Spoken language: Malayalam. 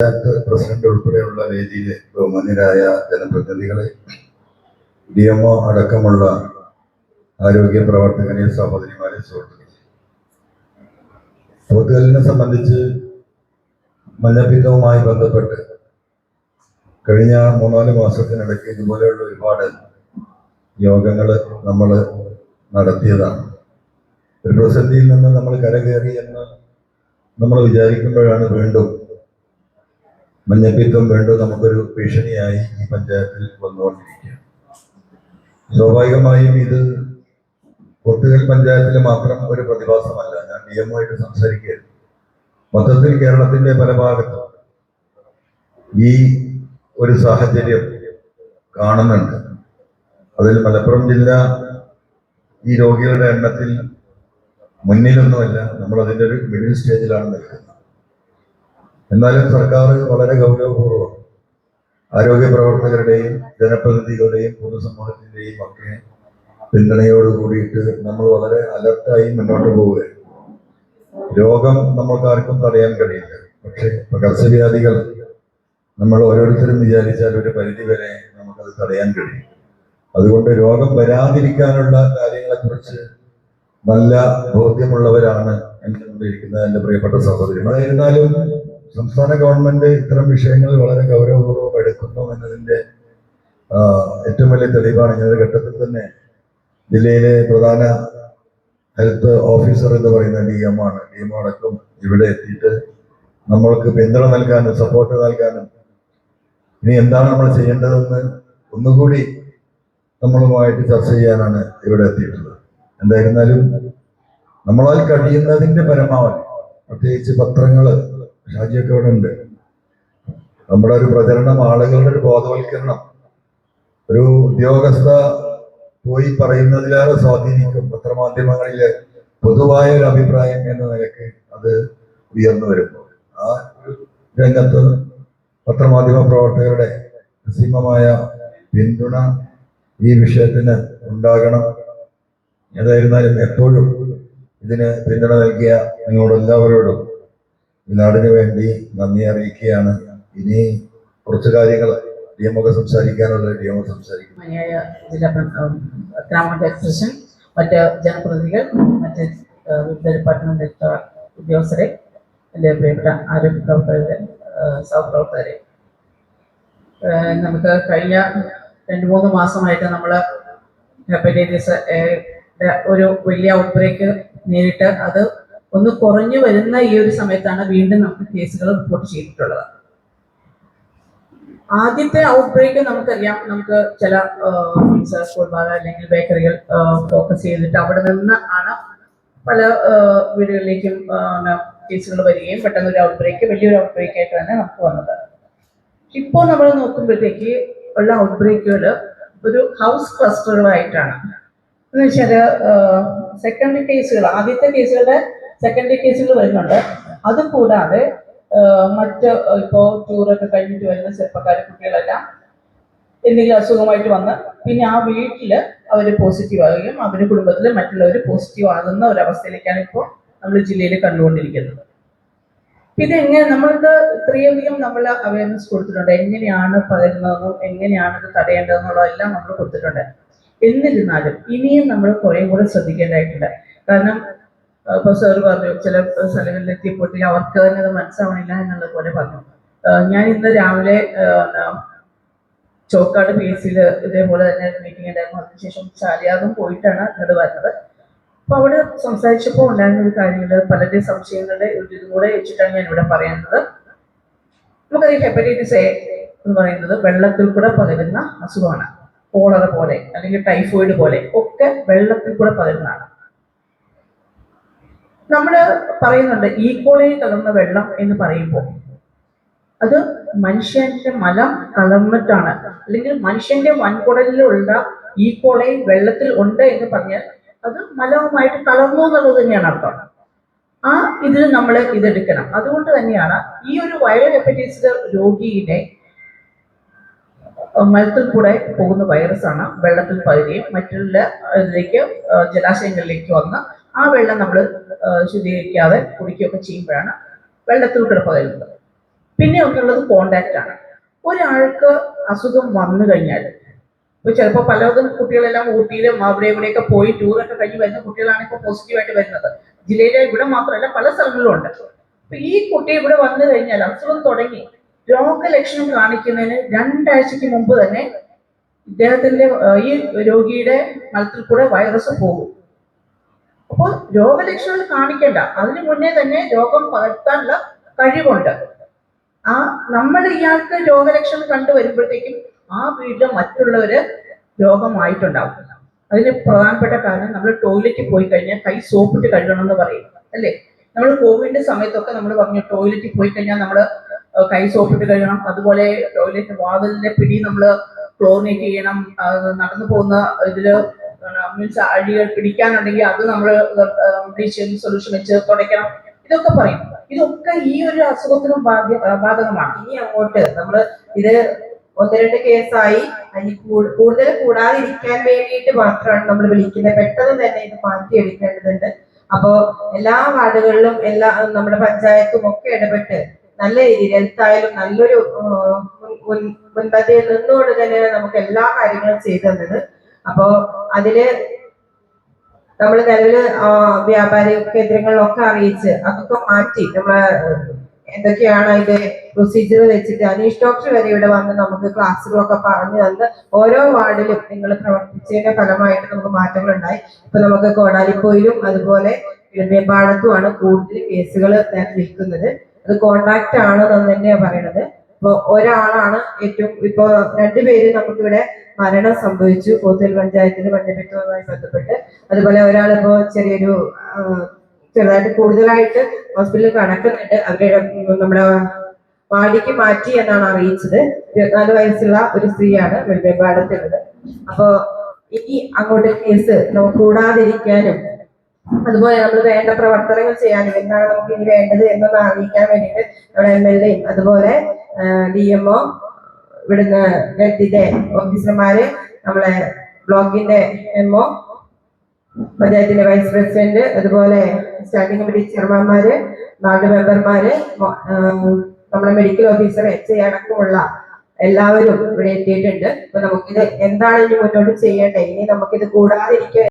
പ്രസിഡന്റ് ഉൾപ്പെടെയുള്ള വേദിയിലെ ബഹുമാന്യരായ ജനപ്രതിനിധികളെ ഡി എം ഒ അടക്കമുള്ള ആരോഗ്യ പ്രവർത്തകരെ സഹോദരിമാരെ സുഹൃത്തുക്കളെ. പൊതുകലിനെ സംബന്ധിച്ച് മഞ്ഞപ്പിത്തവുമായി ബന്ധപ്പെട്ട് കഴിഞ്ഞ മൂന്നാൽ മാസത്തിനിടയ്ക്ക് ഇതുപോലെയുള്ള ഒരുപാട് യോഗങ്ങൾ നമ്മൾ നടത്തിയതാണ്. ഒരു പ്രതിസന്ധിയിൽ നിന്ന് നമ്മൾ കരകയറി എന്ന് നമ്മൾ വിചാരിക്കുമ്പോഴാണ് വീണ്ടും മഞ്ഞപ്പിത്തം വീണ്ടും നമുക്കൊരു ഭീഷണിയായി ഈ പഞ്ചായത്തിൽ വന്നുകൊണ്ടിരിക്കുകയാണ്. സ്വാഭാവികമായും ഇത് കൊത്തുകൽ പഞ്ചായത്തിൽ മാത്രം ഒരു പ്രതിഭാസമല്ല. ഞാൻ ഡി എംഒ ആയിട്ട് സംസാരിക്കുകയായിരുന്നു മൊത്തത്തിൽ കേരളത്തിന്റെ പല ഭാഗത്തും ഈ ഒരു സാഹചര്യം കാണുന്നുണ്ട്. അതിൽ മലപ്പുറം ജില്ല ഈ രോഗികളുടെ എണ്ണത്തിൽ മുന്നിലൊന്നുമല്ല. നമ്മൾ അതിന്റെ ഒരു മിഡിൽ സ്റ്റേജിലാണ് നിൽക്കുന്നത്. എന്നാലും സർക്കാർ വളരെ ഗൗരവപൂർവം ആരോഗ്യ പ്രവർത്തകരുടെയും ജനപ്രതിനിധികളുടെയും പൊതുസമൂഹത്തിന്റെയും ഒക്കെ പിന്തുണയോട് കൂടിയിട്ട് നമ്മൾ വളരെ അലർട്ടായി മുന്നോട്ട് പോവുകയാണ്. രോഗം നമ്മൾക്കാർക്കും തടയാൻ കഴിയില്ല. പക്ഷേ പകർച്ചവ്യാധികൾ നമ്മൾ ഓരോരുത്തരും വിചാരിച്ചാൽ ഒരു പരിധി വരെ നമുക്കത് തടയാൻ കഴിയും. അതുകൊണ്ട് രോഗം വരാതിരിക്കാനുള്ള കാര്യങ്ങളെക്കുറിച്ച് നല്ല ബോധ്യമുള്ളവരാണ് എന്റെ മുമ്പിലിരിക്കുന്ന എന്റെ പ്രിയപ്പെട്ട സഹോദരി അതായിരുന്നാലും സംസ്ഥാന ഗവൺമെന്റ് ഇത്തരം വിഷയങ്ങൾ വളരെ ഗൗരവപൂർവം എടുക്കുന്നു എന്നതിന്റെ ഏറ്റവും വലിയ തെളിവാണ്. ഇങ്ങനെ ഘട്ടത്തിൽ തന്നെ ജില്ലയിലെ പ്രധാന ഹെൽത്ത് ഓഫീസർ എന്ന് പറയുന്ന ഡി എം ആണ് ഡി എം അടക്കം ഇവിടെ എത്തിയിട്ട് നമ്മൾക്ക് പിന്തുണ നൽകാനും സപ്പോർട്ട് നൽകാനും ഇനി എന്താണ് നമ്മൾ ചെയ്യേണ്ടതെന്ന് ഒന്നുകൂടി നമ്മളുമായിട്ട് ചർച്ച ചെയ്യാനാണ് ഇവിടെ എത്തിയിട്ടുള്ളത്. എന്തായിരുന്നാലും നമ്മളാൽ കഴിയുന്നതിന്റെ പരമാവധി പ്രത്യേകിച്ച് പത്രങ്ങൾ ഷാജിയൊക്കെ ഇവിടെ ഉണ്ട്. നമ്മുടെ ഒരു പ്രചരണം ആളുകളുടെ ഒരു ബോധവൽക്കരണം ഒരു ഉദ്യോഗസ്ഥ പോയി പറയുന്നതിലേറെ സ്വാധീനിക്കും പത്രമാധ്യമങ്ങളിലെ പൊതുവായ ഒരു അഭിപ്രായം എന്ന നിലയ്ക്ക് അത് ഉയർന്നു വരുമ്പോൾ. ആ രംഗത്ത് പത്രമാധ്യമ പ്രവർത്തകരുടെ അസീമമായ പിന്തുണ ഈ വിഷയത്തിന് ഉണ്ടാകണം. ഏതായിരുന്നാലും എപ്പോഴും ഇതിന് പിന്തുണ നൽകിയ നിങ്ങളോട് എല്ലാവരോടും നാടിന് വേണ്ടി നന്ദി അറിയിക്കുകയാണ്. ഇനി കുറച്ച് കാര്യങ്ങൾ ഡി എം ഒക്കെ സംസാരിക്കാനുള്ള ഡി എം സംസാരിക്കും ജില്ലാ ഗ്രാമപഞ്ചായത്ത് പ്രസിഡന്റ് മറ്റ് ജനപ്രതിനിധികൾ മറ്റ് വിവിധ ഡിപ്പാർട്ട്മെന്റ് ഉദ്യോഗസ്ഥരെ എന്റെ പ്രിയപ്പെട്ട ആരോഗ്യ പ്രവർത്തകരെ സഹപ്രവർത്തകരെ. നമുക്ക് കഴിഞ്ഞ രണ്ട് മൂന്ന് മാസമായിട്ട് നമ്മൾ ഹെപ്പറ്റൈറ്റിസ് ഒരു വലിയ ഔട്ട്ബ്രേക്ക് നേരിട്ട് അത് ഒന്ന് കുറഞ്ഞു വരുന്ന ഈ ഒരു സമയത്താണ് വീണ്ടും നമുക്ക് കേസുകൾ റിപ്പോർട്ട് ചെയ്തിട്ടുള്ളത്. ആദ്യത്തെ ഔട്ട് ബ്രേക്ക് നമുക്കറിയാം. നമുക്ക് ചില പിസ്സ സ്കൂൾ ബാർ അല്ലെങ്കിൽ ബേക്കറികൾ ഫോക്കസ് ചെയ്തിട്ട് അവിടെ നിന്ന് ആണ് പല വീടുകളിലേക്കും കേസുകൾ വരികയും പെട്ടെന്ന് ഒരു ഔട്ട് ബ്രേക്ക് വലിയൊരു ഔട്ട് ബ്രേക്ക് ആയിട്ട് തന്നെ നമുക്ക് വന്നത്. ഇപ്പോൾ നമ്മൾ നോക്കുമ്പോഴത്തേക്ക് ഉള്ള ഔട്ട് ബ്രേക്കുകൾ ഒരു ഹൗസ് ക്ലസ്റ്ററുകളായിട്ടാണ് എന്ന് വെച്ചാൽ സെക്കൻഡറി കേസുകൾ ആദ്യത്തെ കേസുകളുടെ സെക്കൻഡറി കേസുകൾ വരുന്നുണ്ട്. അതും കൂടാതെ മറ്റ് ഇപ്പോൾ ടൂറൊക്കെ കഴിഞ്ഞിട്ട് വരുന്ന ചെറുപ്പക്കാർ കുട്ടികളെല്ലാം എന്തെങ്കിലും അസുഖമായിട്ട് വന്ന് പിന്നെ ആ വീട്ടിൽ അവർ പോസിറ്റീവ് ആവുകയും അവരുടെ കുടുംബത്തിൽ മറ്റുള്ളവർ പോസിറ്റീവ് ആകുന്ന ഒരവസ്ഥയിലേക്കാണ് ഇപ്പോൾ നമ്മൾ ജില്ലയിൽ കണ്ടുകൊണ്ടിരിക്കുന്നത്. ഇതെങ്ങനെ നമ്മൾക്ക് ഇത്രയധികം നമ്മൾ അവയർനെസ് കൊടുത്തിട്ടുണ്ട്. എങ്ങനെയാണ് പകരുന്നതെന്നും എങ്ങനെയാണ് ഇത് തടയേണ്ടതെന്നുള്ളതെല്ലാം നമ്മൾ കൊടുത്തിട്ടുണ്ട്. എന്നിരുന്നാലും ഇനിയും നമ്മൾ കുറേ കൂടെ ശ്രദ്ധിക്കേണ്ടതായിട്ടുണ്ട്. കാരണം ആ, ഇപ്പൊ സാർ പറഞ്ഞു ചില സ്ഥലങ്ങളിൽ എത്തിയപ്പോഴത്തേക്ക് അവർക്ക് തന്നെ അത് മനസ്സിലാവണില്ല എന്നുള്ളത് പോലെ പറഞ്ഞു. ഞാൻ ഇന്ന് രാവിലെ ചോക്കാട് പി എസ് സിയിൽ ഇതേപോലെ തന്നെ മീറ്റിംഗ് ഉണ്ടായിരുന്നു. അതിനുശേഷം ചാലിയാകും പോയിട്ടാണ് ഇങ്ങോട്ട് വരുന്നത്. അപ്പൊ അവിടെ സംസാരിച്ചപ്പോൾ ഉണ്ടായിരുന്ന ഒരു കാര്യങ്ങൾ പലരുടെയും സംശയങ്ങളുടെ ഒരു ഇതും കൂടെ വെച്ചിട്ടാണ് ഞാൻ ഇവിടെ പറയുന്നത്. നമുക്കറിയാം ഹെപ്പറ്റൈറ്റിസ് എ എന്ന് പറയുന്നത് വെള്ളത്തിൽ കൂടെ പകരുന്ന അസുഖമാണ്. കോളറ പോലെ അല്ലെങ്കിൽ ടൈഫോയിഡ് പോലെ ഒക്കെ വെള്ളത്തിൽ കൂടെ പകരുന്നതാണ്. നമ്മൾ പറയുന്നുണ്ട് ഈക്കോളയിൽ കലർന്ന വെള്ളം എന്ന് പറയുമ്പോൾ. അത് മനുഷ്യന്റെ മലം കലർന്നിട്ടാണ്. അല്ലെങ്കിൽ മനുഷ്യന്റെ വൻകുടലിലുള്ള ഈക്കോളെ വെള്ളത്തിൽ ഉണ്ട് എന്ന് പറഞ്ഞാൽ അത് മലവുമായിട്ട് കലർന്നു എന്നുള്ളത് തന്നെയാണ് അർത്ഥം. ആ ഇതിൽ നമ്മൾ ഇതെടുക്കണം. അതുകൊണ്ട് തന്നെയാണ് ഈ ഒരു വൈറൽ ഹെപ്പറ്റൈറ്റിസ് രോഗിയുടെ മലത്തിൽ കൂടെ പോകുന്ന വൈറസ് ആണ് വെള്ളത്തിൽ പകരുകയും മറ്റുള്ള ഇതിലേക്ക് ജലാശയങ്ങളിലേക്ക് വന്ന് ആ വെള്ളം നമ്മൾ ശുദ്ധീകരിക്കാതെ കുടിക്കുകയൊക്കെ ചെയ്യുമ്പോഴാണ് വെള്ളത്തിൽ കിടപ്പ് പകരുന്നത് പിന്നെ ഒക്കെ ഉള്ളത് കോണ്ടാക്റ്റ് ആണ്. ഒരാൾക്ക് അസുഖം വന്നു കഴിഞ്ഞാൽ ഇപ്പൊ ചിലപ്പോൾ പല കുട്ടികളെല്ലാം ഊട്ടിയിലും അവിടെ ഇവിടെയൊക്കെ പോയി ടൂറൊക്കെ കഴിഞ്ഞ് വരുന്ന കുട്ടികളാണ് ഇപ്പോൾ പോസിറ്റീവായിട്ട് വരുന്നത്. ജില്ലയിലെ ഇവിടെ മാത്രമല്ല പല സ്ഥലങ്ങളിലും ഉണ്ട്. അപ്പൊ ഈ കുട്ടി ഇവിടെ വന്നു കഴിഞ്ഞാൽ അസുഖം തുടങ്ങി രോഗലക്ഷണം കാണിക്കുന്നതിന് രണ്ടാഴ്ചക്ക് മുമ്പ് തന്നെ ഇദ്ദേഹത്തിന്റെ ഈ രോഗിയുടെ മലത്തിൽ കൂടെ വൈറസ് പോകും. അപ്പോൾ രോഗലക്ഷണങ്ങൾ കാണിക്കണ്ട. അതിനു മുന്നേ തന്നെ രോഗം പകർത്താനുള്ള കഴിവുണ്ട്. ആ നമ്മൾ ഇയാൾക്ക് രോഗലക്ഷണം കണ്ടു വരുമ്പോഴത്തേക്കും ആ വീട്ടിൽ മറ്റുള്ളവര് രോഗമായിട്ടുണ്ടാവും. അതിന് പ്രധാനപ്പെട്ട കാരണം നമ്മൾ ടോയ്ലറ്റിൽ പോയി കഴിഞ്ഞാൽ കൈ സോപ്പിട്ട് കഴുകണം എന്ന് പറയുന്നത് അല്ലേ? നമ്മൾ കോവിഡിന്റെ സമയത്തൊക്കെ നമ്മൾ പറഞ്ഞു ടോയ്ലറ്റിൽ പോയി കഴിഞ്ഞാൽ നമ്മൾ കൈ സോപ്പിട്ട് കഴുകണം. അതുപോലെ ടോയ്ലറ്റ് വാതിലിന്റെ പിടി നമ്മൾ ക്ലോറിനേറ്റ് ചെയ്യണം. നടന്നു പോകുന്ന ഇതിൽ അഴികൾ പിടിക്കാനുണ്ടെങ്കിൽ അത് നമ്മൾ ബ്ലീച്ചിങ് സൊല്യൂഷൻ വെച്ച് തുടയ്ക്കണം. ഇതൊക്കെ പറയും. ഇതൊക്കെ ഈ ഒരു അസുഖത്തിനും ബാധകമാണ്. ഇനി അങ്ങോട്ട് നമ്മൾ ഇത് ഒന്ന് രണ്ട് കേസായി. കൂടുതൽ കൂടാതിരിക്കാൻ വേണ്ടിയിട്ട് മാത്രമാണ് നമ്മൾ വിളിക്കുന്നത്. പെട്ടെന്ന് തന്നെ ഇത് മാറ്റിയെടുക്കേണ്ടതുണ്ട് അപ്പോ എല്ലാ വാർഡുകളിലും എല്ലാ നമ്മുടെ പഞ്ചായത്തും ഒക്കെ ഇടപെട്ട് നല്ല രീതിയിൽ എന്തായാലും നല്ലൊരു മുൻപന്തിയിൽ നിന്നുകൊണ്ട് തന്നെയാണ് നമുക്ക് എല്ലാ കാര്യങ്ങളും ചെയ്തു തന്നത്. അപ്പോ അതിൽ നമ്മൾ നിലവിൽ വ്യാപാരി കേന്ദ്രങ്ങളിലൊക്കെ അറിയിച്ച് അതൊക്കെ മാറ്റി നമ്മളെ എന്തൊക്കെയാണ് അതിന്റെ പ്രൊസീജിയർ വെച്ചിട്ട് അനീഷ് ഡോക്ടർ വരെ ഇവിടെ വന്ന് നമുക്ക് ക്ലാസ്സുകളൊക്കെ പറഞ്ഞു തന്ന് ഓരോ വാർഡിലും നിങ്ങൾ പ്രവർത്തിച്ചതിന്റെ ഫലമായിട്ട് നമുക്ക് മാറ്റങ്ങൾ ഉണ്ടായി ഇപ്പൊ നമുക്ക് കോടാലിപ്പോയിലും അതുപോലെ പാടത്തുമാണ് കൂടുതൽ കേസുകൾ നിൽക്കുന്നത് അത് കോണ്ടാക്ട് ആണ് എന്ന് തന്നെയാണ് പറയണത്. ഒരാളാണ് ഏറ്റവും ഇപ്പൊ രണ്ടുപേര് നമുക്കിവിടെ മരണം സംഭവിച്ചു. കോത്തൽ പഞ്ചായത്തിൽ മഞ്ഞപ്പിത്തവുമായി ബന്ധപ്പെട്ട്. അതുപോലെ ഒരാളിപ്പോ ചെറിയൊരു ചെറുതായിട്ട് കൂടുതലായിട്ട് ഹോസ്പിറ്റലിൽ കണക്കുന്നുണ്ട് അവരുടെ നമ്മുടെ വാടിക്ക് മാറ്റി എന്നാണ് അറിയിച്ചത്. ഇരുപത്തിനാല് വയസ്സുള്ള ഒരു സ്ത്രീയാണ് വെളിമ്പേമ്പാടത്തുള്ളത് അപ്പോ ഇനി അങ്ങോട്ട് കേസ് നമുക്ക് കൂടാതിരിക്കാനും അതുപോലെ നമ്മൾ വേണ്ട പ്രവർത്തനങ്ങൾ ചെയ്യാനും എന്താണ് നമുക്ക് ഇനി വേണ്ടത് എന്നൊന്ന് അറിയിക്കാൻ വേണ്ടിയിട്ട് നമ്മുടെ എം എൽ എയും അതുപോലെ ഡി എം ഒ ഇവിടുന്ന് ഹെൽത്തിന്റെ ഓഫീസർമാര് നമ്മളെ ബ്ലോക്കിന്റെ എം ഒ പഞ്ചായത്തിന്റെ വൈസ് പ്രസിഡന്റ് അതുപോലെ സ്റ്റാൻഡിംഗ് കമ്മിറ്റി ചെയർമാൻമാര് വാർഡ് മെമ്പർമാര് നമ്മുടെ മെഡിക്കൽ ഓഫീസർ എച്ച് ഐ അടക്കമുള്ള എല്ലാവരും ഇവിടെ എത്തിയിട്ടുണ്ട്. അപ്പൊ നമുക്കിത് എന്താണ് ഇനി മുന്നോട്ട് ചെയ്യേണ്ടത് ഇനി നമുക്കിത് കൂടാതിരിക്കുക